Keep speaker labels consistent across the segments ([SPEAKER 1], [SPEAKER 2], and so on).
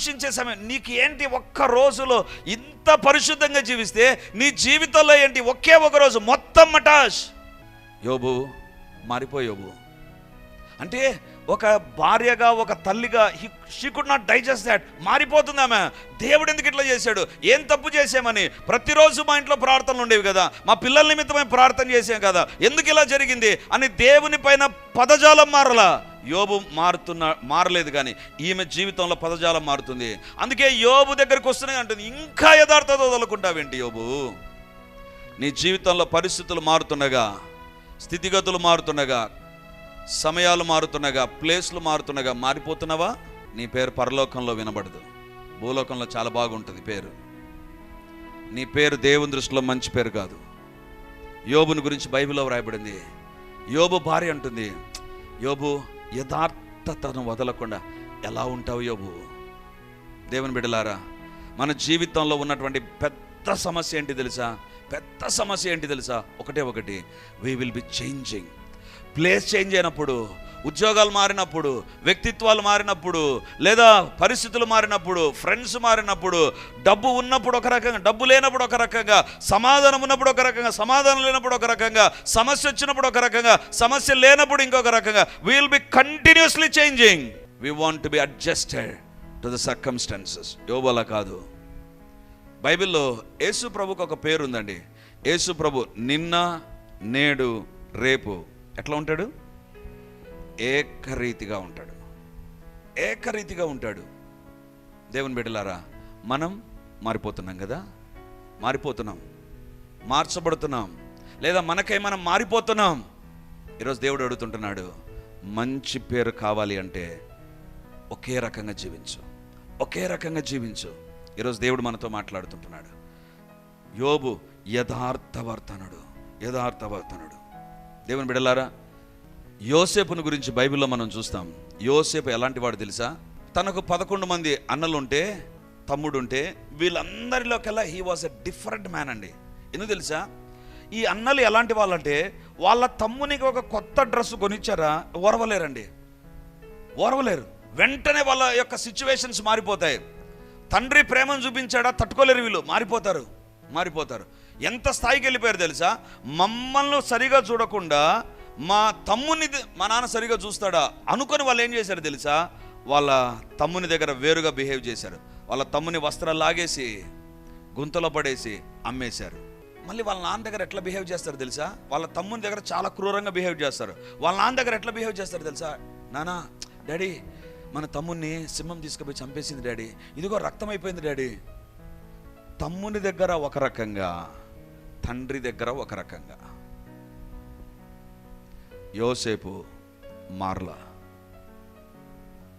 [SPEAKER 1] దూషించు దూషించే సమయం. నీకు ఏంటి ఒక్క రోజులో ఇంత పరిశుద్ధంగా జీవిస్తే నీ జీవితంలో ఏంటి ఒకే ఒక రోజు? మొత్తం మటాష్. యోబు మారిపోయోబు అంటే ఒక భార్యగా ఒక తల్లిగా she could not digest that మారిపోతుంది ఆమె. దేవుడు ఎందుకు ఇట్లా చేశాడు? ఏం తప్పు చేసామని ప్రతిరోజు మా ఇంట్లో ప్రార్థనలు ఉండేవి కదా. మా పిల్లల నిమిత్తమై ప్రార్థన చేసాం కదా. ఎందుకు ఇలా జరిగింది? అని దేవుని పైన పదజాలం మారలా. యోబు మారుతున్న మారలేదు కానీ ఈమె జీవితంలో పదజాలం మారుతుంది. అందుకే యోబు దగ్గరికి వస్తున్నాయి అంటుంది. ఇంకా యథార్థత వదలకుంటావేంటి యోబు? నీ జీవితంలో పరిస్థితులు మారుతుండగా స్థితిగతులు మారుతుండగా సమయాలు మారుతుండగా ప్లేస్లు మారుతుండగా మారిపోతున్నావా? నీ పేరు పరలోకంలో వినబడదు. భూలోకంలో చాలా బాగుంటుంది పేరు. నీ పేరు దేవుని దృష్టిలో మంచి పేరు కాదు. యోబుని గురించి బైబిల్లో వ్రాయబడింది. యోబు భార్య అంటుంది. యోబు యథార్థతను వదలకుండా ఎలా ఉంటావు యోబు? దేవుని బిడలారా మన జీవితంలో ఉన్నటువంటి పెద్ద సమస్య ఏంటి తెలుసా? పెద్ద సమస్య ఏంటి తెలుసా? ఒకటే ఒకటి. We will be changing place change అయినప్పుడు ఉద్యోగాలు మారినప్పుడు వ్యక్తిత్వాలు మారినప్పుడు లేదా పరిస్థితులు మారినప్పుడు ఫ్రెండ్స్ మారినప్పుడు డబ్బు ఉన్నప్పుడు ఒక రకంగా డబ్బు లేనప్పుడు ఒక రకంగా సమాధానం ఉన్నప్పుడు ఒక రకంగా సమాధానం లేనప్పుడు ఒక రకంగా సమస్య వచ్చినప్పుడు ఒక రకంగా సమస్య లేనప్పుడు ఇంకొక రకంగా will be continuously changing we want be adjusted to the circumstances యోబల కాదు. బైబిల్లో యేసు ప్రభుకు ఒక పేరు ఉందండి యేసు ప్రభు నిన్న నేడు రేపు. ఎట్లా ఉంటాడు? ఏకరీతిగా ఉంటాడు. ఏకరీతిగా ఉంటాడు. దేవుని బిడ్డలారా మనం మారిపోతున్నాం కదా? మారిపోతున్నాం. మార్చబడుతున్నాం. లేదా మనకై మనం మారిపోతున్నాం. ఈరోజు దేవుడు అడుగుతుంటున్నాడు మంచి పేరు కావాలి అంటే ఒకే రకంగా జీవించు. ఒకే రకంగా జీవించు. ఈరోజు దేవుడు మనతో మాట్లాడుతుంటున్నాడు. యోబు యథార్థవర్తనుడు. యథార్థవర్తనుడు. దేవుని బిడలారా యోసేపును గురించి బైబిల్లో మనం చూస్తాం. యోసేపు ఎలాంటి వాడు తెలుసా? తనకు పదకొండు మంది అన్నలుంటే తమ్ముడు ఉంటే వీళ్ళందరిలోకెల్లా he was a different man అండి. ఎందుకు తెలుసా? ఈ అన్నలు ఎలాంటి వాళ్ళంటే వాళ్ళ తమ్మునికి ఒక కొత్త డ్రెస్ కొనిచ్చారా? ఓరవలేరండి. ఓరవలేరు. వెంటనే వాళ్ళ యొక్క సిచ్యువేషన్స్ మారిపోతాయి. తండ్రి ప్రేమను చూపించాడా? తట్టుకోలేరు వీళ్ళు. మారిపోతారు. మారిపోతారు. ఎంత స్థాయికి వెళ్ళిపోయారు తెలుసా? మమ్మల్ని సరిగా చూడకుండా మా తమ్ముని మా నాన్న సరిగా చూస్తాడా? అనుకొని వాళ్ళు ఏం చేశారు తెలుసా? వాళ్ళ తమ్ముని దగ్గర వేరుగా బిహేవ్ చేశారు. వాళ్ళ తమ్ముని వస్త్రాలు లాగేసి గుంతలో పడేసి అమ్మేశారు. మళ్ళీ వాళ్ళ నాన్న దగ్గర ఎట్లా బిహేవ్ చేస్తారు తెలుసా? వాళ్ళ తమ్ముని దగ్గర చాలా క్రూరంగా బిహేవ్ చేస్తారు. వాళ్ళ నాన్న దగ్గర ఎట్లా బిహేవ్ చేస్తారు తెలుసా? నానా డాడీ మన తమ్ముడిని సింహం తీసుకుపోయి చంపేసింది డాడీ. ఇదిగో రక్తం అయిపోయింది డాడీ. తమ్ముని దగ్గర ఒక రకంగా తండ్రి దగ్గర ఒక రకంగా. యోసేపు మారలా.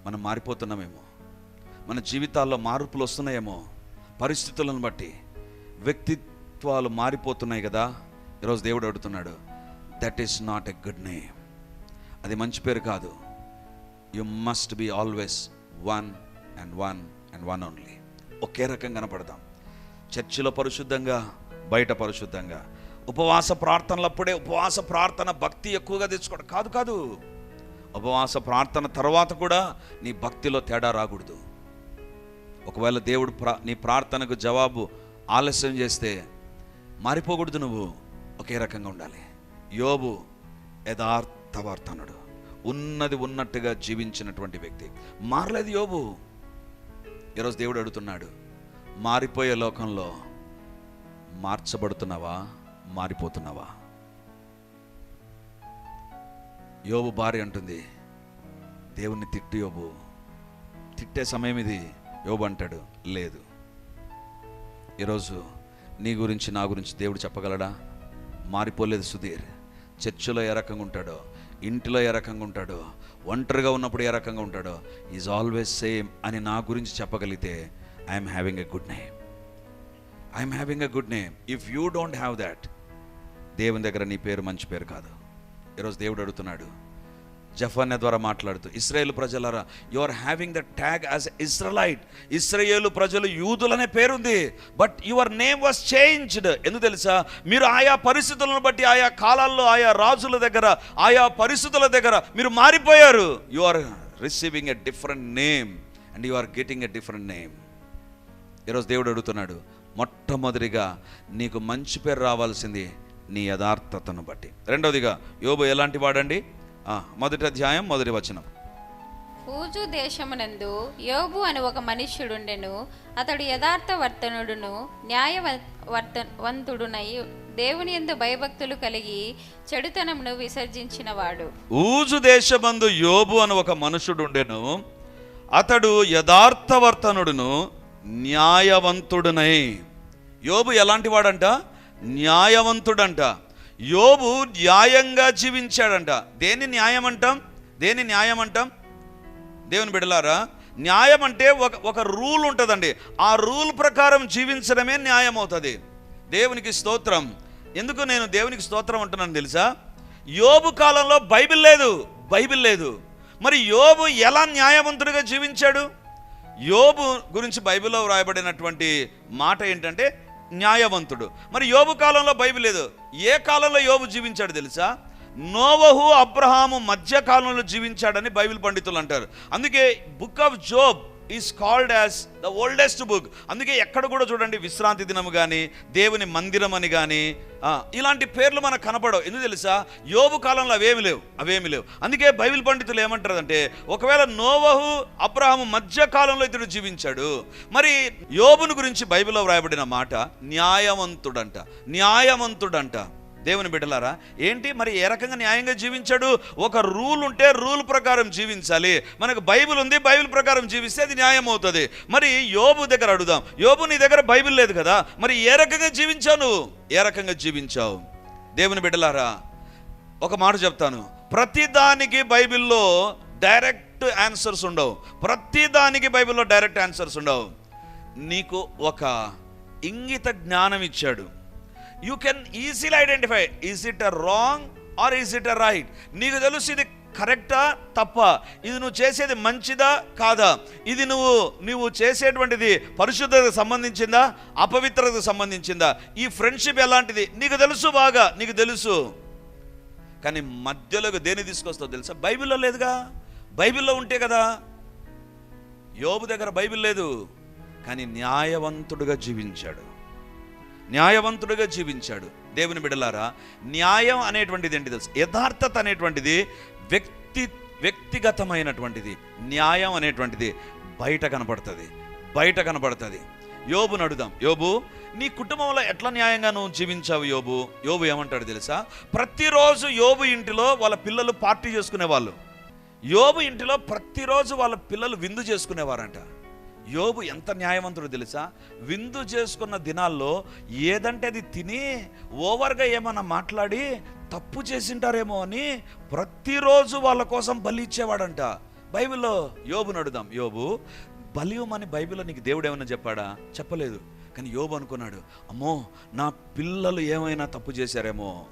[SPEAKER 1] మనం మారిపోతున్నామేమో. మన జీవితాల్లో మార్పులు వస్తున్నాయేమో. పరిస్థితులను బట్టి వ్యక్తిత్వాలు మారిపోతున్నాయి కదా. ఈరోజు దేవుడు అడుగుతున్నాడు that is not a good name అది మంచి పేరు కాదు. You must be always one and one and one only ఒకే రకం కనపడదాం చర్చిలో పరిశుద్ధంగా బయట పరిశుద్ధంగా ఉపవాస ప్రార్థనలప్పుడే ఉపవాస ప్రార్థన భక్తి ఎక్కువగా తెచ్చుకోవడం కాదు కాదు. ఉపవాస ప్రార్థన తర్వాత కూడా నీ భక్తిలో తేడా రాకూడదు. ఒకవేళ దేవుడు ప్రా నీ ప్రార్థనకు జవాబు ఆలస్యం చేస్తే మారిపోకూడదు నువ్వు. ఒకే రకంగా ఉండాలి. యోబు యథార్థవర్తనుడు ఉన్నది ఉన్నట్టుగా జీవించినటువంటి వ్యక్తి. మారలేదు యోబు. ఈరోజు దేవుడు అడుగుతున్నాడు మారిపోయే లోకంలో మార్చబడుతున్నావా? మారిపోతున్నావా? యోబు భార్య అంటుంది దేవుణ్ణి తిట్టు యోబు. తిట్టే సమయం ఇది. యోబు అంటాడు లేదు. ఈరోజు నీ గురించి నా గురించి దేవుడు చెప్పగలడా? మారిపోలేదు సుధీర్. చర్చిలో ఏ రకంగా ఉంటాడో ఇంటిలో ఏ రకంగా ఉంటాడో ఒంటరిగా ఉన్నప్పుడు ఏ రకంగా ఉంటాడో ఈజ్ ఆల్వేస్ సేమ్ అని నా గురించి చెప్పగలిగితే I'm having a good name. I'm having a good name. If you don't have that దేవుని దగ్గర నీ పేరు మంచి పేరు కాదు. ఈరోజు దేవుడు అడుగుతున్నాడు. జఫాన్య ద్వారా మాట్లాడుతూ Israel ప్రజలరా you are having the tag as Israelite Israel ప్రజలు యూదులనే పేరుంది but your name was changed ఎందుకు తెలుసా? మీరు ఆయా పరిస్థితులను బట్టి ఆయా కాలాల్లో ఆయా రాజుల దగ్గర ఆయా పరిస్థితుల దగ్గర మీరు మారిపోయారు. You are receiving a different name and you are getting a different name ఈరోజు దేవుడు అడుగుతున్నాడు మొట్టమొదటిగా నీకు మంచి పేరు రావాల్సింది నీ యథార్థతను బట్టి. రెండవదిగా యోబు ఎలాంటి వాడండి? ఆ, మొదటి అధ్యాయం మొదటి వచనం.
[SPEAKER 2] ఊజు దేశమునందు యోబు అని ఒక మనుష్యుడుండెను. అతడు యథార్థ వర్తనుడును న్యాయ వంతుడునై దేవుని యందు భయభక్తులు కలిగి చెడుతనమును విసర్జించినవాడు.
[SPEAKER 1] ఊజు దేశమందు యోబు అని ఒక మనుషుడు ఉండెను అతడు యథార్థవర్తనుడును న్యాయవంతుడునై. యోబు ఎలాంటి వాడంట? న్యాయవంతుడంట. యోబు న్యాయంగా జీవించాడంట. దేన్ని న్యాయం అంటాం దేన్ని న్యాయం అంటాం దేవుని బిడలారా న్యాయం అంటే ఒక ఒక రూల్ ఉంటుందండి. ఆ రూల్ ప్రకారం జీవించడమే న్యాయం అవుతుంది దేవునికి స్తోత్రం. ఎందుకు నేను దేవునికి స్తోత్రం అంటున్నాను తెలుసా? యోబు కాలంలో బైబిల్ లేదు. బైబిల్ లేదు. మరి యోబు ఎలా న్యాయవంతుడిగా జీవించాడు? యోబు గురించి బైబిల్లో వ్రాయబడినటువంటి మాట ఏంటంటే న్యాయవంతుడు. మరి యోబు కాలంలో బైబిల్ లేదు. ఏ కాలంలో యోబు జీవించాడు తెలుసా? నోవహు అబ్రహాము మధ్య కాలంలో జీవించాడని బైబిల్ పండితులు అంటారు. అందుకే book of Job is called as the oldest book అందుకే ఎక్కడ కూడా చూడండి విశ్రాంతి దినము కానీ దేవుని మందిరం అని కానీ ఇలాంటి పేర్లు మనకు కనపడవు. ఎందుకు తెలుసా? యోబు కాలంలో అవేమి లేవు అవేమి లేవు. అందుకే బైబిల్ పండితులు ఏమంటారంటే ఒకవేళ నోవహు అబ్రహాము మధ్య కాలంలో ఇతడు జీవించాడు మరి యోబుని గురించి బైబిల్లో వ్రాయబడిన మాట న్యాయవంతుడంట న్యాయవంతుడంట. దేవుని బిడ్డలారా ఏంటి మరి ఏ రకంగా న్యాయంగా జీవించాడు? ఒక రూల్ ఉంటే రూల్ ప్రకారం జీవించాలి. మనకు బైబిల్ ఉంది బైబిల్ ప్రకారం జీవిస్తే అది న్యాయం అవుతుంది. మరి యోబు దగ్గర అడుగుదాం. యోబు నీ దగ్గర బైబిల్ లేదు కదా మరి ఏ రకంగా జీవించావు నువ్వు? ఏ రకంగా జీవించావు? దేవుని బిడ్డలారా ఒక మాట చెప్తాను. ప్రతిదానికి బైబిల్లో డైరెక్ట్ ఆన్సర్స్ ఉండవు. ప్రతిదానికి బైబిల్లో డైరెక్ట్ ఆన్సర్స్ ఉండవు. నీకు ఒక ఇంగిత జ్ఞానం ఇచ్చాడు. You can easily identify is it a wrong or is it a right నీకు తెలుసు ఇది కరెక్టా తప్ప? ఇది నువ్వు చేసేది మంచిదా కాదా? ఇది నువ్వు నువ్వు చేసేటువంటిది పరిశుద్ధతకు సంబంధించిందా? అపవిత్రతకు సంబంధించిందా? ఈ ఫ్రెండ్షిప్ ఎలాంటిది? నీకు తెలుసు బాగా నీకు తెలుసు. కానీ మధ్యలోకి దేని తీసుకొస్తావు తెలుసా? బైబిల్లో లేదుగా. బైబిల్లో ఉంటే కదా. యోబు దగ్గర బైబిల్ లేదు. కానీ న్యాయవంతుడుగా జీవించాడు. న్యాయవంతుడిగా జీవించాడు. దేవుని బిడలారా న్యాయం అనేటువంటిది ఏంటి తెలుసు? యథార్థత అనేటువంటిది వ్యక్తి వ్యక్తిగతమైనటువంటిది. న్యాయం అనేటువంటిది బయట కనపడుతుంది. బయట కనపడుతుంది. యోబు నడుదాం యోబు నీ కుటుంబంలో ఎట్లా న్యాయంగా నువ్వు జీవించావు యోబు? యోబు ఏమంటాడు తెలుసా? ప్రతిరోజు యోబు ఇంటిలో వాళ్ళ పిల్లలు పార్టీ చేసుకునేవాళ్ళు. యోబు ఇంటిలో ప్రతిరోజు వాళ్ళ పిల్లలు విందు చేసుకునేవారంట. యోబు ఎంత న్యాయవంతుడు తెలుసా? విందు చేసుకున్న దినాల్లో ఏదంటే అది తిని ఓవర్గా ఏమన్నా మాట్లాడి తప్పు చేసింటారేమో అని ప్రతిరోజు వాళ్ళ కోసం బలి ఇచ్చేవాడంట. బైబిల్లో యోబు నడుదాం యోబు బలియమని బైబిల్లో నీకు దేవుడు ఏమైనా చెప్పాడా? చెప్పలేదు. కానీ యోబు అనుకున్నాడు అమ్మో నా పిల్లలు ఏమైనా తప్పు చేశారేమో.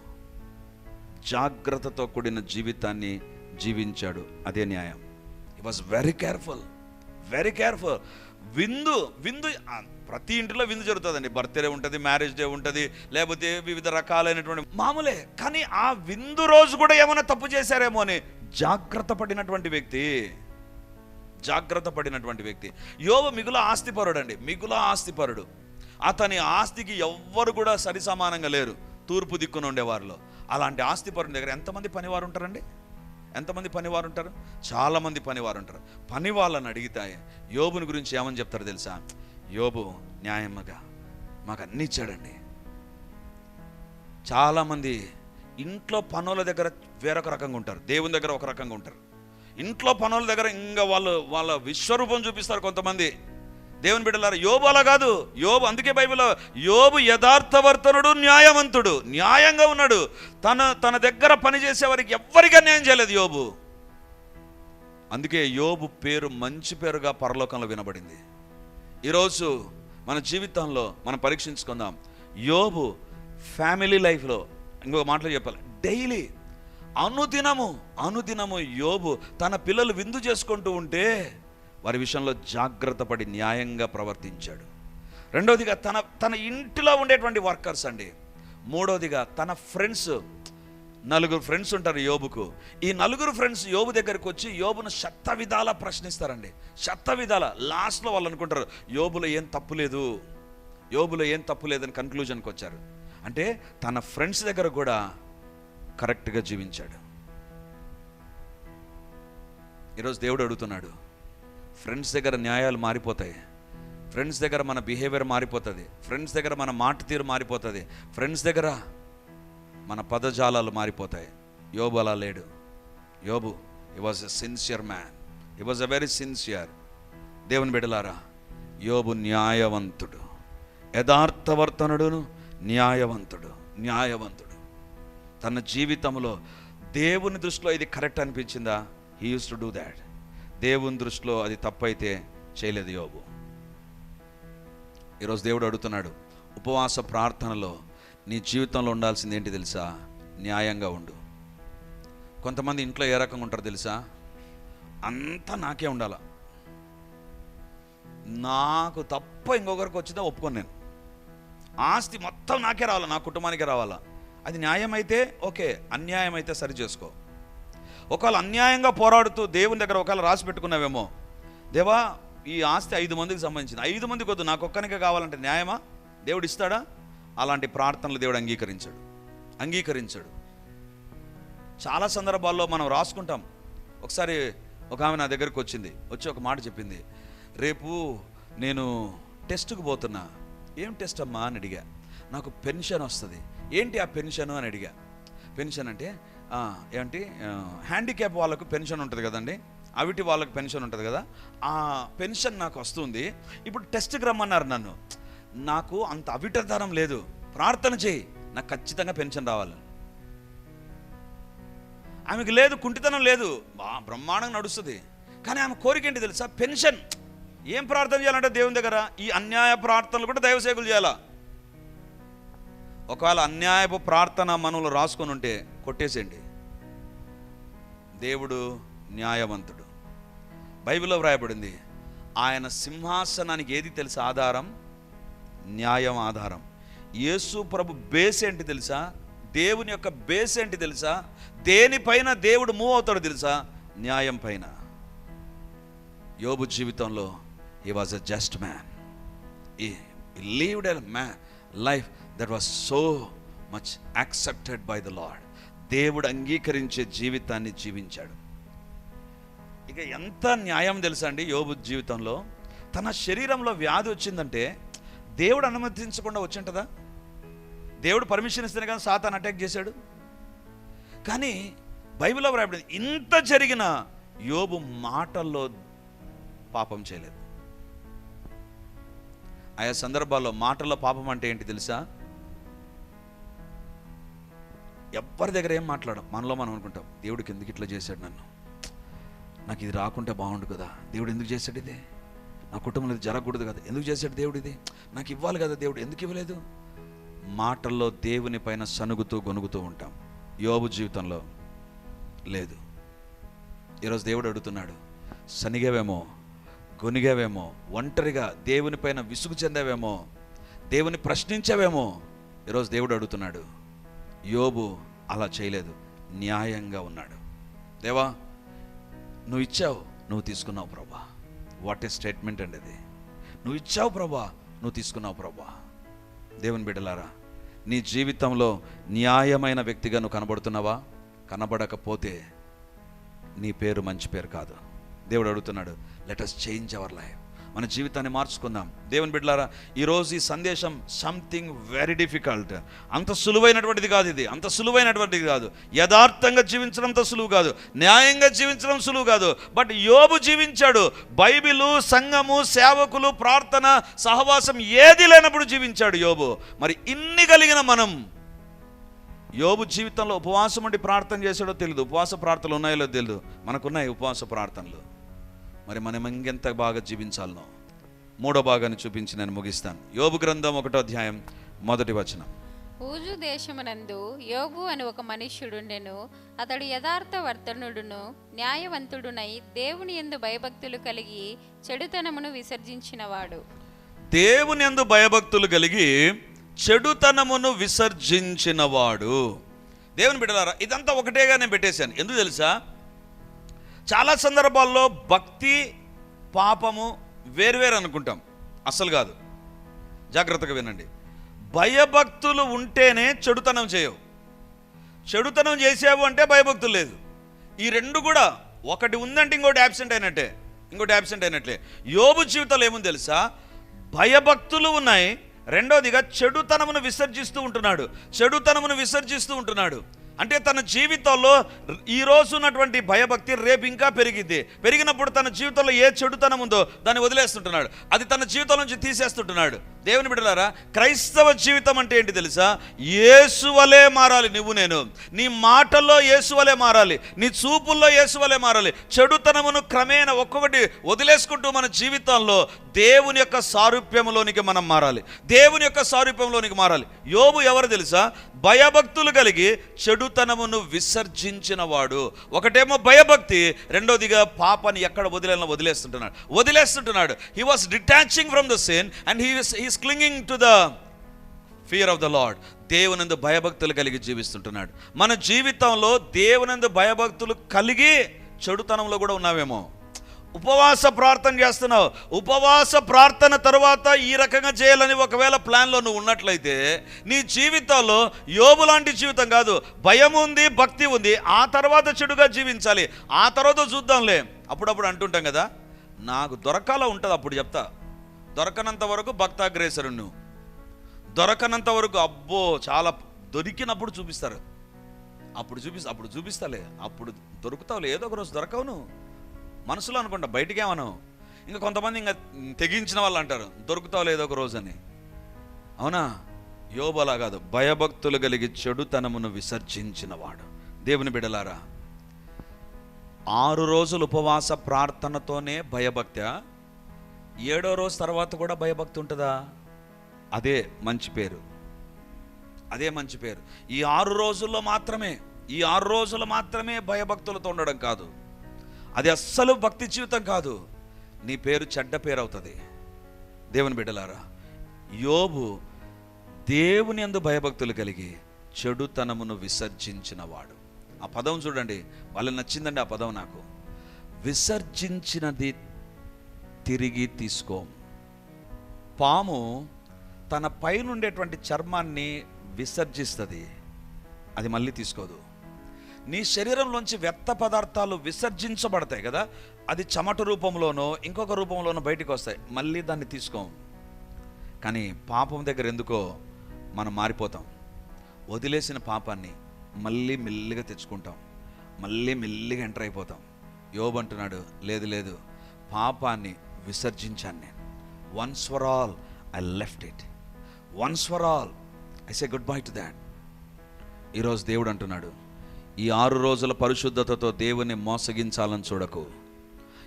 [SPEAKER 1] జాగ్రత్తతో కూడిన జీవితాన్ని జీవించాడు. అదే న్యాయం. He was very careful very careful. విందు విందు ప్రతి ఇంటిలో విందు జరుగుతుందండి. బర్త్డే ఉంటుంది మ్యారేజ్ డే ఉంటుంది లేకపోతే వివిధ రకాలైనటువంటి మామూలే. కానీ ఆ విందు రోజు కూడా ఏమైనా తప్పు చేశారేమో అని జాగ్రత్త పడినటువంటి వ్యక్తి జాగ్రత్త పడినటువంటి వ్యక్తి. యోబు మిగుల ఆస్తిపరుడు అండి మిగుల ఆస్తిపరుడు. అతని ఆస్తికి ఎవ్వరు కూడా సరి సమానంగా లేరు. తూర్పు దిక్కున ఉండేవారిలో అలాంటి ఆస్తిపరుని దగ్గర ఎంతమంది పనివారు ఉంటారండి? ఎంతమంది పనివారు ఉంటారు? చాలామంది పనివారు ఉంటారు. పని వాళ్ళని అడిగితే యోబుని గురించి ఏమని చెప్తారు తెలుసా? యోబు న్యాయమ్మగా మాకు అన్ని ఇచ్చాడండి. చాలామంది ఇంట్లో పనుల దగ్గర వేరొక రకంగా ఉంటారు. దేవుని దగ్గర ఒక రకంగా ఉంటారు. ఇంట్లో పనుల దగ్గర ఇంకా వాళ్ళు వాళ్ళ విశ్వరూపం చూపిస్తారు కొంతమంది. దేవుని బిడ్డలారా యోబు అలా కాదు. యోబు అందుకే బైబిల్లో యోబు యథార్థవర్తనుడు న్యాయవంతుడు న్యాయంగా ఉన్నాడు. తన తన దగ్గర పనిచేసే వారికి ఎవ్వరికి అన్యాయం చేయలేదు యోబు. అందుకే యోబు పేరు మంచి పేరుగా పరలోకంలో వినబడింది. ఈరోజు మన జీవితంలో మనం పరీక్షించుకుందాం. యోబు ఫ్యామిలీ లైఫ్లో ఇంకొక మాటలో చెప్పాలి. డైలీ అనుదినము అనుదినము యోబు తన పిల్లలు విందు చేసుకుంటూ ఉంటే వారి విషయంలో జాగ్రత్త పడి న్యాయంగా ప్రవర్తించాడు. రెండవదిగా తన తన ఇంటిలో ఉండేటువంటి వర్కర్స్ అండి. మూడవదిగా తన ఫ్రెండ్స్ నలుగురు ఫ్రెండ్స్ ఉంటారు యోబుకు. ఈ నలుగురు ఫ్రెండ్స్ యోబు దగ్గరికి వచ్చి యోబును శత విధాల ప్రశ్నిస్తారండి. శత విధాల. లాస్ట్లో వాళ్ళు అనుకుంటారు యోబులో ఏం తప్పు లేదు. యోబులో ఏం తప్పు లేదని కన్క్లూజన్కి వచ్చారు. అంటే తన ఫ్రెండ్స్ దగ్గర కూడా కరెక్ట్గా జీవించాడు. ఈరోజు దేవుడు అడుగుతున్నాడు ఫ్రెండ్స్ దగ్గర న్యాయాలు మారిపోతాయి. ఫ్రెండ్స్ దగ్గర మన బిహేవియర్ మారిపోతుంది. ఫ్రెండ్స్ దగ్గర మన మాట తీరు మారిపోతుంది. ఫ్రెండ్స్ దగ్గర మన పదజాలాలు మారిపోతాయి. యోబు అలా లేడు. యోబు he was a sincere man he was a very sincere దేవుని బిడలారా యోబు న్యాయవంతుడు. యథార్థవర్తనుడును న్యాయవంతుడు. న్యాయవంతుడు. తన జీవితంలో దేవుని దృష్టిలో ఇది కరెక్ట్ అనిపించిందా? He use to do that దేవుని దృష్టిలో అది తప్పైతే చేయలేదు యోబు. ఈరోజు దేవుడు అడుగుతున్నాడు ఉపవాస ప్రార్థనలో నీ జీవితంలో ఉండాల్సింది ఏంటి తెలుసా? న్యాయంగా ఉండు. కొంతమంది ఇంట్లో ఏ రకంగా ఉంటారు తెలుసా? అంతా నాకే ఉండాల. నాకు తప్ప ఇంకొకరికి వచ్చిందా ఒప్పుకోను నేను. ఆస్తి మొత్తం నాకే రావాలా నా కుటుంబానికే రావాలా? అది న్యాయం అయితే ఓకే అన్యాయం అయితే సరి చేసుకో. ఒకవేళ అన్యాయంగా పోరాడుతూ దేవుని దగ్గర ఒకవేళ రాసి పెట్టుకున్నావేమో దేవా ఈ ఆస్తి ఐదు మందికి సంబంధించింది. ఐదు మందికి వద్దు నాకు ఒక్కనికే కావాలంటే న్యాయమా? దేవుడు ఇస్తాడా? అలాంటి ప్రార్థనలు దేవుడు అంగీకరించాడు. అంగీకరించాడు. చాలా సందర్భాల్లో మనం రాసుకుంటాం. ఒకసారి ఒక ఆమె నా దగ్గరకు వచ్చింది. వచ్చి ఒక మాట చెప్పింది. రేపు నేను టెస్ట్కి పోతున్నా. ఏం టెస్ట్ అమ్మా? అని అడిగా. నాకు పెన్షన్ వస్తుంది. ఏంటి ఆ పెన్షన్? అని అడిగా. పెన్షన్ అంటే ఏంటి? హ్యాండిక్యాప్ వాళ్ళకు పెన్షన్ ఉంటుంది కదండి. అవిటి వాళ్ళకి పెన్షన్ ఉంటుంది కదా. ఆ పెన్షన్ నాకు వస్తుంది. ఇప్పుడు టెస్ట్కి రమ్మన్నారు నన్ను. నాకు అంత అవిటతనం లేదు. ప్రార్థన చేయి. నాకు ఖచ్చితంగా పెన్షన్ రావాలి. ఆమెకు లేదు కుంటితనం లేదు. బా బ్రహ్మాండంగా నడుస్తుంది. కానీ ఆమె కోరిక ఏంటి తెలుసా? పెన్షన్ ఏం ప్రార్థన చేయాలంటే దేవుని దగ్గర? ఈ అన్యాయ ప్రార్థనలు కూడా దైవసేకులు చేయాలా? ఒకవేళ అన్యాయపు ప్రార్థన మనవులు రాసుకొని ఉంటే కొట్టేసేయండి. దేవుడు న్యాయవంతుడు. బైబిల్లో వ్రాయబడింది ఆయన సింహాసనానికి ఏది తెలుసా? ఆధారం న్యాయం ఆధారం. యేసు ప్రభు బేస్ ఏంటి తెలుసా? దేవుని యొక్క బేస్ ఏంటి తెలుసా? దేనిపైన దేవుడు మూవ్ అవుతాడు తెలుసా? న్యాయం పైన. యోబు జీవితంలో he was a just man he lived a man life that was so much accepted by the lord దేవుడు అంగీకరించే జీవితాన్ని జీవించాడు. ఇక ఎంత న్యాయం తెలుసా అండి యోబు జీవితంలో? తన శరీరంలో వ్యాధి వచ్చిందంటే దేవుడు అనుమతించకుండా వచ్చింటదా? దేవుడు పర్మిషన్ ఇస్తేనే కానీ సాతాన్ అటాక్ చేశాడు. కానీ బైబిల్లో వ్రాయబడింది ఇంత జరిగిన యోబు మాటల్లో పాపం చేయలేదు. ఆయా సందర్భాల్లో మాటల్లో పాపం అంటే ఏంటి తెలుసా? ఎవ్వరి దగ్గర ఏం మాట్లాడం మనలో మనం అనుకుంటాం దేవుడికి ఎందుకు ఇట్లా చేశాడు నన్ను? నాకు ఇది రాకుంటే బాగుండు కదా. దేవుడు ఎందుకు చేశాడు ఇది? నా కుటుంబంలో ఇది జరగకూడదు కదా. ఎందుకు చేశాడు దేవుడు ఇది? నాకు ఇవ్వాలి కదా దేవుడు ఎందుకు ఇవ్వలేదు? మాటల్లో దేవుని పైన సనుగుతూ గొనుగుతూ ఉంటాం. యోబు జీవితంలో లేదు. ఈరోజు దేవుడు అడుగుతున్నాడు సనిగేవేమో గొనిగావేమో ఒంటరిగా దేవుని పైన విసుగు చెందావేమో దేవుని ప్రశ్నించావేమో? ఈరోజు దేవుడు అడుగుతున్నాడు యోబు అలా చేయలేదు. న్యాయంగా ఉన్నాడు. దేవా నువ్వు ఇచ్చావు నువ్వు తీసుకున్నావు ప్రభా. వాట్ ఏ స్టేట్మెంట్ అండి అది నువ్వు ఇచ్చావు ప్రభా నువ్వు తీసుకున్నావు ప్రభా. దేవుని బిడ్డలారా నీ జీవితంలో న్యాయమైన వ్యక్తిగా నువ్వు కనబడుతున్నావా? కనబడకపోతే నీ పేరు మంచి పేరు కాదు. దేవుడు అడుగుతున్నాడు let us change our life మన జీవితాన్ని మార్చుకుందాం. దేవుని బిడ్డలారా ఈరోజు ఈ సందేశం సంథింగ్ వెరీ డిఫికల్ట్ అంత సులువైనటువంటిది కాదు ఇది. అంత సులువైనటువంటిది కాదు. యథార్థంగా జీవించడం అంత సులువు కాదు. న్యాయంగా జీవించడం సులువు కాదు. బట్ యోబు జీవించాడు. బైబిలు సంఘము సేవకులు ప్రార్థన సహవాసం ఏది లేనప్పుడు జీవించాడు యోబు. మరి ఇన్ని కలిగిన మనం యోబు జీవితంలో ఉపవాసం ఉండి ప్రార్థన చేశాడో తెలియదు ఉపవాస ప్రార్థనలు ఉన్నాయో తెలియదు మనకున్నాయి ఉపవాస ప్రార్థనలు. మరి మనం ఇంకెంత బాగా జీవించాలనో మూడో భాగాన్ని చూపించి నేను ముగిస్తాను. యోబు గ్రంథం ఒకటో అధ్యాయం మొదటి వచనం.
[SPEAKER 2] ఊజు దేశమునందు యోబు అని ఒక మనుష్యుడుండెను. అతడు యథార్థ వర్తనుడును న్యాయవంతుడునై దేవుని యందు భయభక్తులు కలిగి చెడుతనమును విసర్జించినవాడు.
[SPEAKER 1] దేవుని యందు భయభక్తులు కలిగి చెడుతనమును విసర్జించినవాడు. దేవుని బిడ్డలారా ఇదంతా ఒకటేగా నేను పెట్టేశాను. ఎందుకు తెలుసా? చాలా సందర్భాల్లో భక్తి పాపము వేరువేరు అనుకుంటాం. అస్సలు కాదు. జాగ్రత్తగా వినండి. భయభక్తులు ఉంటేనే చెడుతనం చేయవు. చెడుతనం చేసావు అంటే భయభక్తులు లేదు. ఈ రెండు కూడా ఒకటి ఉందంటే ఇంకోటి యాబ్సెంట్ అయినట్టే. ఇంకోటి యాబ్సెంట్ అయినట్లే. యోబు జీవితంలో ఏముంది తెలుసా? భయభక్తులు ఉన్నాయి. రెండోదిగా చెడుతనమును విసర్జిస్తూ ఉంటున్నాడు. చెడుతనమును విసర్జిస్తూ ఉంటున్నాడు. అంటే తన జీవితంలో ఈ రోజు ఉన్నటువంటి భయభక్తి రేపు ఇంకా పెరిగిద్ది. పెరిగినప్పుడు తన జీవితంలో ఏ చెడుతనం ఉందో దాన్ని వదిలేస్తుంటున్నాడు. అది తన జీవితం నుంచి తీసేస్తుంటున్నాడు. దేవుని బిడ్డలారా క్రైస్తవ జీవితం అంటే ఏంటి తెలుసా? ఏసువలే మారాలి నువ్వు నేను. నీ మాటల్లో ఏసువలే మారాలి నీ చూపుల్లో ఏసువలే మారాలి. చెడుతనమును క్రమేణ ఒక్కొక్కటి వదిలేసుకుంటూ మన జీవితంలో దేవుని యొక్క సారూప్యంలోనికి మనం మారాలి. దేవుని యొక్క సారూప్యంలోనికి మారాలి. యోబు ఎవరు తెలుసా? భయభక్తులు కలిగి చెడుతనమును విసర్జించినవాడు. ఒకటేమో భయభక్తి రెండోదిగా పాపని ఎక్కడ వదిలేన వదిలేస్తుంటున్నాడు. వదిలేస్తుంటున్నాడు. He was detaching from the sin and he he's clinging to the fear of the lord దేవునందు భయభక్తులు కలిగి జీవిస్తుంటున్నాడు. మన జీవితంలో దేవునందు భయభక్తులు కలిగి చెడుతనంలో కూడా ఉన్నావేమో? ఉపవాస ప్రార్థన చేస్తున్నావు. ఉపవాస ప్రార్థన తర్వాత ఈ రకంగా చేయాలని ఒకవేళ ప్లాన్లో నువ్వు ఉన్నట్లయితే నీ జీవితంలో యోబు లాంటి జీవితం కాదు. భయం ఉంది భక్తి ఉంది. ఆ తర్వాత చెడుగా జీవించాలి. ఆ తర్వాత చూద్దాంలే. అప్పుడప్పుడు అంటుంటాం కదా నాకు దొరకాల ఉంటుంది అప్పుడు చెప్తా. దొరకనంత వరకు భక్తాగ్రేసరు నువ్వు. దొరకనంత వరకు అబ్బో చాలా దొరికినప్పుడు చూపిస్తారు. అప్పుడు చూపిస్తా అప్పుడు చూపిస్తాలే. అప్పుడు దొరుకుతావులే. ఏదో ఒక రోజు దొరకవు నువ్వు. మనసులో అనుకుంటా బయటికేమను ఇంకా కొంతమంది ఇంకా తెగించిన వాళ్ళు అంటారు దొరుకుతావు లేదో ఒక రోజు అని. అవునా? యోబలా కాదు. భయభక్తులు కలిగి చెడు తనమును విసర్జించినవాడు. దేవుని బిడలారా ఆరు రోజులు ఉపవాస ప్రార్థనతోనే భయభక్త ఏడో రోజు తర్వాత కూడా భయభక్తి ఉంటుందా? అదే మంచి పేరు. అదే మంచి పేరు. ఈ ఆరు రోజుల్లో మాత్రమే ఈ ఆరు రోజులు మాత్రమే భయభక్తులతో ఉండడం కాదు. అది అస్సలు భక్తి జీవితం కాదు. నీ పేరు చెడ్డ పేరు అవుతుంది. దేవుని బిడ్డలారా యోబు దేవుని అందు భయభక్తులు కలిగి చెడుతనమును విసర్జించినవాడు. ఆ పదం చూడండి వాళ్ళు నచ్చిందండి ఆ పదం నాకు. విసర్జించినది తిరిగి తీసుకో. పాము తన పైన ఉండేటువంటి చర్మాన్ని విసర్జిస్తుంది. అది మళ్ళీ తీసుకోదు. నీ శరీరంలోంచి వ్యర్థ పదార్థాలు విసర్జించబడతాయి కదా అది చెమట రూపంలోనో ఇంకొక రూపంలోనో బయటికి వస్తాయి. మళ్ళీ దాన్ని తీసుకోం. కానీ పాపం దగ్గర ఎందుకో మనం మారిపోతాం. వదిలేసిన పాపాన్ని మళ్ళీ మెల్లిగా తెచ్చుకుంటాం. మళ్ళీ మెల్లిగా ఎంటర్ అయిపోతాం. యోబు అంటున్నాడు లేదు లేదు పాపాన్ని విసర్జించాను నేను. Once for all I left it once for all I say good bye to that ఈరోజు దేవుడు అంటున్నాడు ఈ ఆరు రోజుల పరిశుద్ధతతో దేవుని మోసగించాలని చూడకు.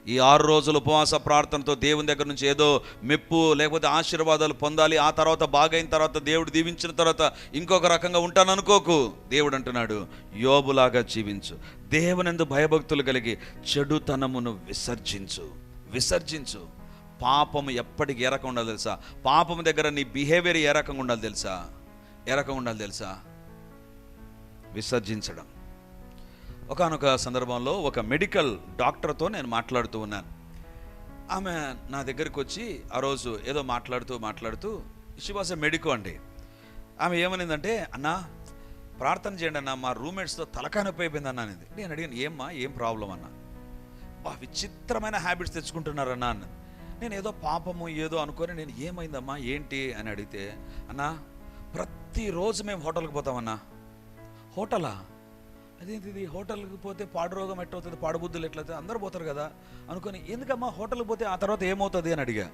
[SPEAKER 1] ఈ ఆరు రోజుల ఉపవాస ప్రార్థనతో దేవుని దగ్గర నుంచి ఏదో మెప్పు లేకపోతే ఆశీర్వాదాలు పొందాలి ఆ తర్వాత బాగైన తర్వాత దేవుడు దీవించిన తర్వాత ఇంకొక రకంగా ఉంటాను అనుకోకు దేవుడు అంటున్నాడు యోబులాగా జీవించు. దేవునందు భయభక్తులు కలిగి చెడుతనమును విసర్జించు. విసర్జించు. పాపము ఎప్పటికి ఏ రకంగా ఉండాలి తెలుసా? పాపము దగ్గర నీ బిహేవియర్ ఏ రకంగా ఉండాలి తెలుసా? ఏ రకంగా ఉండాలి తెలుసా? విసర్జించడం. ఒకానొక సందర్భంలో ఒక మెడికల్ డాక్టర్తో నేను మాట్లాడుతూ ఉన్నాను. ఆమె నా దగ్గరికి వచ్చి ఆ రోజు ఏదో మాట్లాడుతూ మాట్లాడుతూ శివాస మెడికో అండి. ఆమె ఏమనిందంటే అన్నా ప్రార్థన చేయండి అన్న మా రూమ్మేట్స్తో తలకాయ నొప్పి అయిపోయింది అన్న అనేది. నేను అడిగాను ఏమ్మా ఏం ప్రాబ్లం అన్న? బా విచిత్రమైన హ్యాబిట్స్ తెచ్చుకుంటున్నారన్నా అన్న. నేను ఏదో పాపము ఏదో అనుకొని నేను ఏమైందమ్మా ఏంటి? అని అడిగితే అన్నా ప్రతిరోజు మేము హోటల్కి పోతామన్నా. హోటలా? అదేంటి ఇది హోటల్కి పోతే పాడు రోగం ఎట్టవుతుంది పాడుబుద్ధులు ఎట్లయితే అందరూ పోతారు కదా. అనుకొని ఎందుకమ్మా హోటల్కి పోతే ఆ తర్వాత ఏమవుతుంది? అని అడిగా.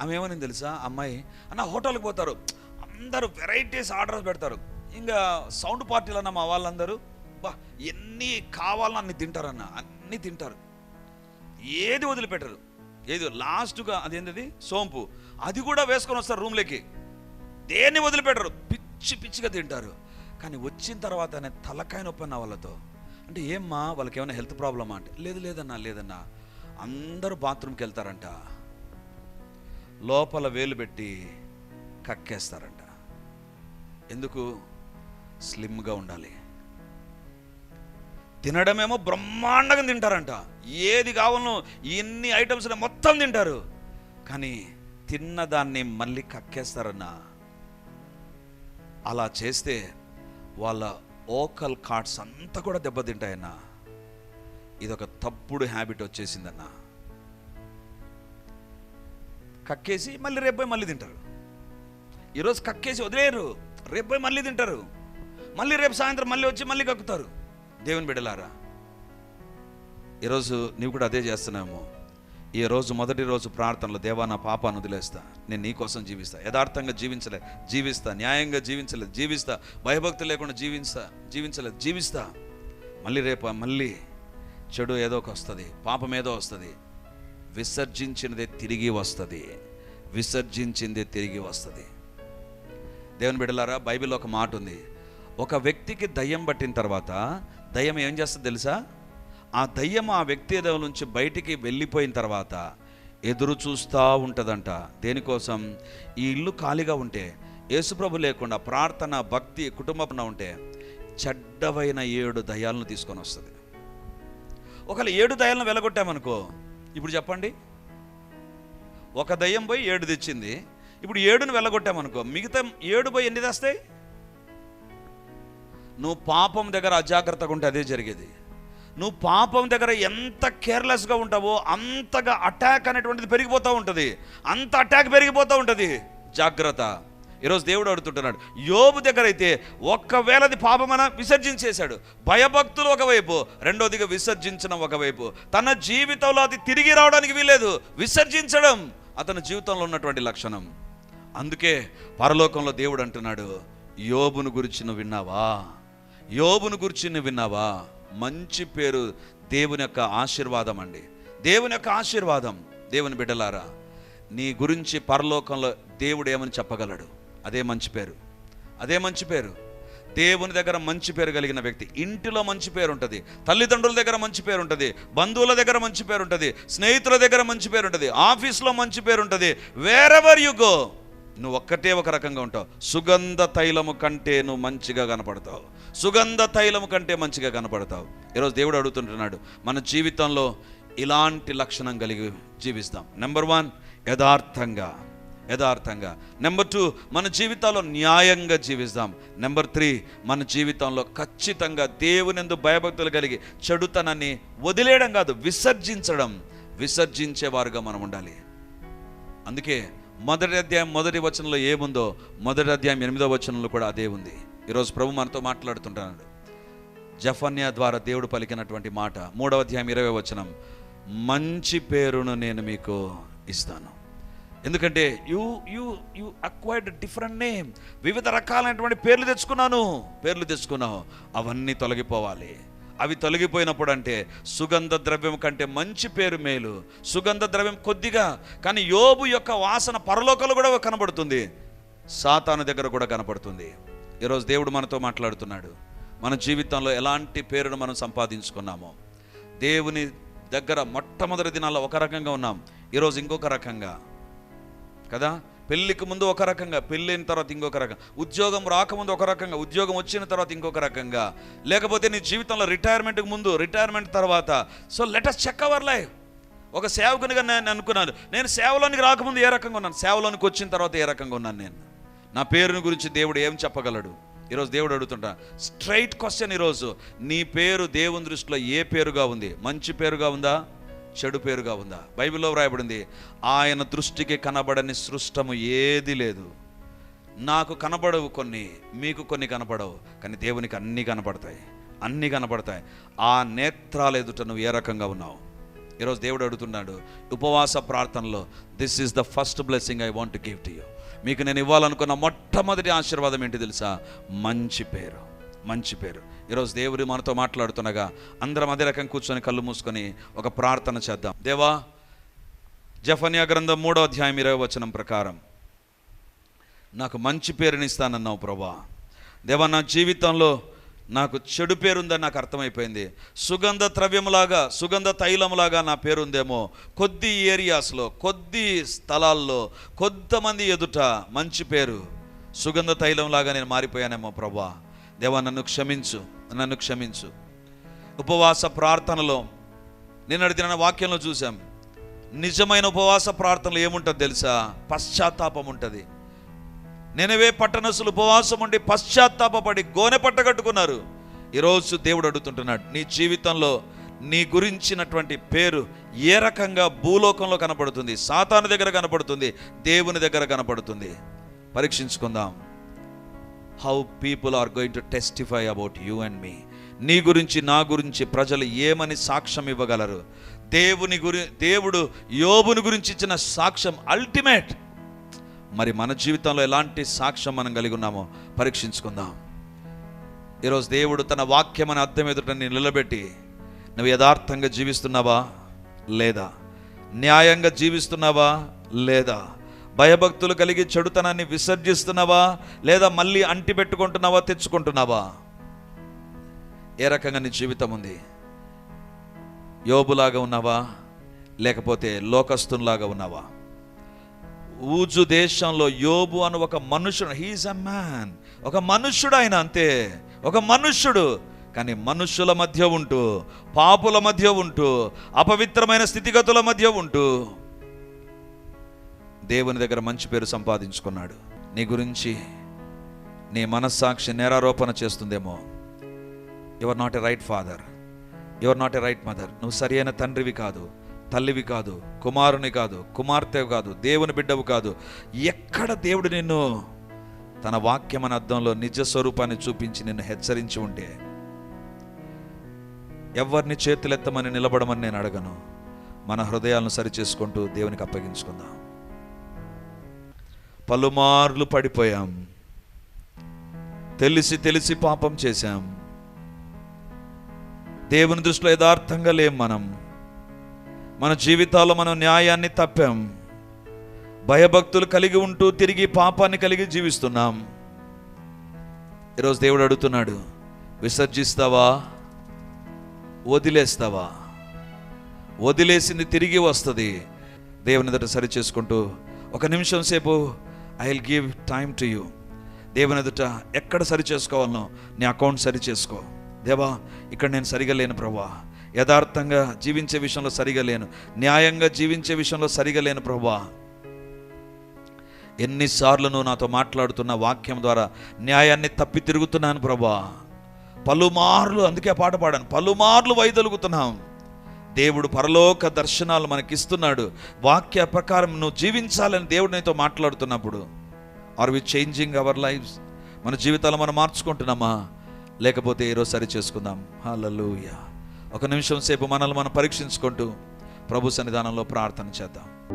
[SPEAKER 1] ఆమె ఏమని తెలుసా? అమ్మాయి అన్న హోటల్కి పోతారు. అందరూ వెరైటీస్ ఆర్డర్స్ పెడతారు. ఇంకా సౌండ్ పార్టీలు అన్న మా వాళ్ళందరూ బా ఎన్ని కావాలన్నా అన్ని తింటారన్న అన్ని తింటారు. ఏది వదిలిపెట్టరు. ఏది లాస్ట్గా అదేంటిది? సోంపు. అది కూడా వేసుకొని వస్తారు రూమ్లోకి. దేన్ని వదిలిపెట్టరు? పిచ్చి పిచ్చిగా తింటారు. కానీ వచ్చిన తర్వాత నేను తలకాయ నొప్పి అన్న వాళ్ళతో అంటే ఏమ్మా వాళ్ళకి ఏమైనా హెల్త్ ప్రాబ్లమా అంటే లేదు లేదన్నా లేదన్నా. అందరూ బాత్రూమ్కి వెళ్తారంట. లోపల వేలు పెట్టి కక్కేస్తారంట. ఎందుకు? స్లిమ్గా ఉండాలి. తినడమేమో బ్రహ్మాండంగా తింటారంట. ఏది కావాలనో ఎన్ని ఐటమ్స్ మొత్తం తింటారు. కానీ తిన్నదాన్ని మళ్ళీ కక్కేస్తారన్నా. అలా చేస్తే వాళ్ళ ఓకల్ కార్డ్స్ అంతా కూడా దెబ్బతింటాయన్నా. ఇదొక తప్పుడు హ్యాబిట్ వచ్చేసిందన్నా. కక్కేసి మళ్ళీ రేపు పోయి మళ్ళీ తింటారు. ఈరోజు కక్కేసి వదిలేరు రేపు పోయి మళ్ళీ తింటారు. మళ్ళీ రేపు సాయంత్రం మళ్ళీ వచ్చి మళ్ళీ కక్కుతారు. దేవుని బిడ్డలారా ఈరోజు నీవు కూడా అదే చేస్తున్నాము ఈ రోజు మొదటి రోజు ప్రార్థనలు దేవా నా పాపాన్ని వదిలేస్తా. నేను నీ కోసం జీవిస్తా. యథార్థంగా జీవించలే జీవిస్తా. న్యాయంగా జీవించలేదు జీవిస్తా. భయభక్తి లేకుండా జీవిస్తా జీవించలేదు జీవిస్తా. మళ్ళీ రేపు మళ్ళీ చెడు ఏదో ఒక వస్తుంది. పాపం ఏదో వస్తుంది. విసర్జించినదే తిరిగి వస్తుంది. విసర్జించిందే తిరిగి వస్తుంది. దేవుని బిడ్డలారా బైబిల్ ఒక మాట ఉంది. ఒక వ్యక్తికి దయ్యం పట్టిన తర్వాత దయ్యం ఏం చేస్తుంది తెలుసా? ఆ దయ్యం ఆ వ్యక్తి నుంచి బయటికి వెళ్ళిపోయిన తర్వాత ఎదురు చూస్తూ ఉంటుందంట. దేనికోసం? ఈ ఇల్లు ఖాళీగా ఉంటే యేసుప్రభు లేకుండా ప్రార్థన భక్తి కుటుంబం ఉంటే చెడ్డవైన ఏడు దయాలను తీసుకొని వస్తుంది. ఒకవేళ ఏడు దయాలను వెలగొట్టామనుకో ఇప్పుడు చెప్పండి. ఒక దయ్యం పోయి ఏడు తెచ్చింది ఇప్పుడు ఏడును వెళ్ళగొట్టామనుకో మిగతా ఏడు పోయి ఎన్ని తెస్తాయి? నువ్వు పాపం దగ్గర అజాగ్రత్తగా ఉంటే అదే జరిగేది. నువ్వు పాపం దగ్గర ఎంత కేర్లెస్గా ఉంటావో అంతగా అటాక్ అనేటువంటిది పెరిగిపోతూ ఉంటుంది. అంత అటాక్ పెరిగిపోతూ ఉంటుంది. జాగ్రత్త. ఈరోజు దేవుడు అడుగుతుంటున్నాడు యోబు దగ్గర అయితే ఒక్కవేళది పాపమన విసర్జించేశాడు. భయభక్తులు ఒకవైపు రెండోదిగా విసర్జించడం ఒకవైపు. తన జీవితంలో అది తిరిగి రావడానికి వీలేదు విసర్జించడం అతని జీవితంలో ఉన్నటువంటి లక్షణం. అందుకే పరలోకంలో దేవుడు అంటున్నాడు యోబును గురించి నువ్వు విన్నావా? యోబును గురించి నువ్వు విన్నావా? మంచి పేరు దేవుని యొక్క ఆశీర్వాదం అండి. దేవుని యొక్క ఆశీర్వాదం దేవుని బిడ్డలారా నీ గురించి పరలోకంలో దేవుడు ఏమని చెప్పగలడు? అదే మంచి పేరు. అదే మంచి పేరు. దేవుని దగ్గర మంచి పేరు కలిగిన వ్యక్తి ఇంటిలో మంచి పేరు ఉంటుంది తల్లిదండ్రుల దగ్గర మంచి పేరు ఉంటుంది బంధువుల దగ్గర మంచి పేరు ఉంటుంది స్నేహితుల దగ్గర మంచి పేరు ఉంటుంది ఆఫీస్లో మంచి పేరు ఉంటుంది వేరెవర్ యు గో నువ్వు ఒక్కటే ఒక రకంగా ఉంటావు. సుగంధ తైలము కంటే నువ్వు మంచిగా కనపడతావు. సుగంధ తైలము కంటే మంచిగా కనపడతావు. ఈరోజు దేవుడు అడుగుతుంటున్నాడు మన జీవితంలో ఇలాంటి లక్షణం కలిగి జీవిస్తాం. నెంబర్ వన్ యథార్థంగా. యథార్థంగా. నెంబర్ టూ మన జీవితాల్లో న్యాయంగా జీవిస్తాం. నెంబర్ త్రీ మన జీవితంలో ఖచ్చితంగా దేవునిందు భయభక్తులు కలిగి చెడుతనాన్ని వదిలేయడం కాదు విసర్జించడం. విసర్జించేవారుగా మనం ఉండాలి. అందుకే మొదటి అధ్యాయం మొదటి వచనంలో ఏముందో మొదటి అధ్యాయం ఎనిమిదో వచనంలో కూడా అదే ఉంది. ఈరోజు ప్రభు మనతో మాట్లాడుతుంటున్నాడు జఫన్యా ద్వారా దేవుడు పలికినటువంటి మాట మూడవ అధ్యాయం ఇరవై వచనం మంచి పేరును నేను మీకు ఇస్తాను. ఎందుకంటే you you you acquired different name వివిధ రకాలైనటువంటి పేర్లు తెచ్చుకున్నాను. పేర్లు తెచ్చుకున్నావు. అవన్నీ తొలగిపోవాలి. అవి తొలగిపోయినప్పుడు అంటే సుగంధ ద్రవ్యం కంటే మంచి పేరు మేలు. సుగంధ ద్రవ్యం కొద్దిగా కానీ యోబు యొక్క వాసన పరలోకలు కూడా కనబడుతుంది. సాతాను దగ్గర కూడా కనపడుతుంది ఈరోజు దేవుడు మనతో మాట్లాడుతున్నాడు. మన జీవితంలో ఎలాంటి పేరును మనం సంపాదించుకున్నామో. దేవుని దగ్గర మొట్టమొదటి దినాల్లో ఒక రకంగా ఉన్నాం. ఈరోజు ఇంకొక రకంగా. కదా? పెళ్ళికి ముందు ఒక రకంగా పెళ్ళైన తర్వాత ఇంకొక రకంగా ఉద్యోగం రాకముందు ఒక రకంగా ఉద్యోగం వచ్చిన తర్వాత ఇంకొక రకంగా. లేకపోతే నీ జీవితంలో రిటైర్మెంట్కి ముందు రిటైర్మెంట్ తర్వాత. So let us check our life ఒక సేవకునిగా నేను అనుకున్నాను. నేను సేవలోనికి రాకముందు ఏ రకంగా ఉన్నాను? సేవలోనికి వచ్చిన తర్వాత ఏ రకంగా ఉన్నాను నేను? నా పేరుని గురించి దేవుడు ఏం చెప్పగలడు? ఈరోజు దేవుడు అడుగుతుంటా స్ట్రైట్ క్వశ్చన్ ఈరోజు. నీ పేరు దేవుని దృష్టిలో ఏ పేరుగా ఉంది? మంచి పేరుగా ఉందా? చెడు పేరుగా ఉందా? బైబిల్లో వ్రాయబడింది ఆయన దృష్టికి కనబడని సృష్టము ఏది లేదు. నాకు కనబడవు కొన్ని మీకు కొన్ని కనపడవు కానీ దేవునికి అన్నీ కనపడతాయి అన్నీ కనపడతాయి ఆ నేత్రాల ఎదుట నువ్వు ఏ రకంగా ఉన్నావు? ఈరోజు దేవుడు అడుగుతున్నాడు ఉపవాస ప్రార్థనలో this is the first blessing I want give to you మీకు నేను ఇవ్వాలనుకున్న మొట్టమొదటి ఆశీర్వాదం ఏంటి తెలుసా? మంచి పేరు మంచి పేరు. ఈరోజు దేవుడు మనతో మాట్లాడుతుండగా అందరం అదే రకం కూర్చొని కళ్ళు మూసుకొని ఒక ప్రార్థన చేద్దాం. దేవా జఫన్యా గ్రంథం మూడో అధ్యాయం ఇరవై వచనం ప్రకారం నాకు మంచి పేరునిస్తానన్నావు ప్రభా. దేవా నా జీవితంలో నాకు చెడు పేరుందని నాకు అర్థమైపోయింది. సుగంధ ద్రవ్యములాగా సుగంధ తైలములాగా నా పేరుందేమో కొద్ది ఏరియాస్లో కొద్ది స్థలాల్లో కొంతమంది ఎదుట మంచి పేరు సుగంధ తైలంలాగా నేను మారిపోయానేమో ప్రభా. దేవా నన్ను క్షమించు నన్ను క్షమించు. ఉపవాస ప్రార్థనలో నిన్నటి దిన వాక్యంలో చూసాం నిజమైన ఉపవాస ప్రార్థనలు ఏముంటుంది తెలుసా? పశ్చాత్తాపం ఉంటుంది. నేనవే పట్టణసులు ఉపవాసం ఉండి పశ్చాత్తాపడి గోనె పట్ట కట్టుకున్నారు. ఈరోజు దేవుడు అడుగుతుంటున్నాడు నీ జీవితంలో నీ గురించినటువంటి పేరు ఏ రకంగా భూలోకంలో కనపడుతుంది? సాతాను దగ్గర కనపడుతుంది దేవుని దగ్గర కనపడుతుంది. పరీక్షించుకుందాం. How people are going to testify about you and మీ నీ గురించి నా గురించి ప్రజలు ఏమని సాక్ష్యం ఇవ్వగలరు? దేవుని గురి దేవుడు యోబుని గురించి ఇచ్చిన సాక్ష్యం అల్టిమేట్ మరి మన జీవితంలో ఎలాంటి సాక్ష్యం మనం కలిగి ఉన్నామో పరీక్షించుకుందాం. ఈరోజు దేవుడు తన వాక్యం అని అర్థం ఎదుట నిలబెట్టి నువ్వు యథార్థంగా జీవిస్తున్నావా? లేదా? న్యాయంగా జీవిస్తున్నావా? లేదా? భయభక్తులు కలిగి చెడుతనాన్ని విసర్జిస్తున్నావా? లేదా మళ్ళీ అంటి పెట్టుకుంటున్నావా తెచ్చుకుంటున్నావా? ఏ రకంగా నీ జీవితం ఉంది? యోబులాగా ఉన్నావా? లేకపోతే లోకస్తునిలాగా ఉన్నావా? ఊజు దేశంలో యోబు అని ఒక మనుషుడు హీజ్ అ మ్యాన్ ఒక మనుష్యుడు ఆయన అంతే. ఒక మనుష్యుడు కానీ మనుష్యుల మధ్య ఉంటూ పాపుల మధ్య ఉంటూ అపవిత్రమైన స్థితిగతుల మధ్య ఉంటూ దేవుని దగ్గర మంచి పేరు సంపాదించుకున్నాడు. నీ గురించి నీ మనస్సాక్షి నేరారోపణ చేస్తుందేమో. Your not a right father your not a right mother నువ్వు సరి అయిన తండ్రివి కాదు తల్లివి కాదు కుమారుని కాదు కుమార్తె కాదు దేవుని బిడ్డవు కాదు. ఎక్కడ దేవుడు నిన్ను తన వాక్యం అనే అర్థంలో నిజ స్వరూపాన్ని చూపించి నిన్ను హెచ్చరించి ఉంటే ఎవరిని చేతులెత్తమని నిలబడమని నేను అడగను. మన హృదయాలను సరిచేసుకుంటూ దేవునికి అప్పగించుకుందాం. పలుమార్లు పడిపోయాం. తెలిసి తెలిసి పాపం చేశాం. దేవుని దృష్టిలో యథార్థంగా లేం మనం. మన జీవితాల్లో మనం న్యాయాన్ని తప్పాం. భయభక్తులు కలిగి ఉంటూ తిరిగి పాపాన్ని కలిగి జీవిస్తున్నాం. ఈరోజు దేవుడు అడుగుతున్నాడు విసర్జిస్తావా? వదిలేస్తావా? వదిలేసింది తిరిగి వస్తుంది. దేవుని దగ్గర సరి చేసుకుంటూ ఒక నిమిషం సేపు I will give time to you దేవుని ఎదుట ఎక్కడ సరి చేసుకోవాలనో నీ అకౌంట్ సరి చేసుకో దేవా ఇక్కడ నేను సరిగా లేను ప్రభా యథార్థంగా జీవించే విషయంలో సరిగా లేను న్యాయంగా జీవించే విషయంలో సరిగా లేను ప్రభా ఎన్నిసార్లు నువ్వు నాతో మాట్లాడుతున్న వాక్యం ద్వారా న్యాయాన్ని తప్పి తిరుగుతున్నాను ప్రభా పలుమార్లు అందుకే పాట పాడాను. పలుమార్లు వైదొలుగుతున్నాం. దేవుడు పరలోక దర్శనాలు మనకిస్తున్నాడు. వాక్య ప్రకారం నువ్వు జీవించాలని దేవుడు నీతో మాట్లాడుతున్నప్పుడు are we changing our lives మన జీవితాలు మనం మార్చుకుంటున్నామా? లేకపోతే ఈరోజు సరి చేసుకుందాం. హలలుయ ఒక నిమిషం సేపు మనల్ని మనం పరీక్షించుకుంటూ ప్రభు సన్నిధానంలో ప్రార్థన చేద్దాం.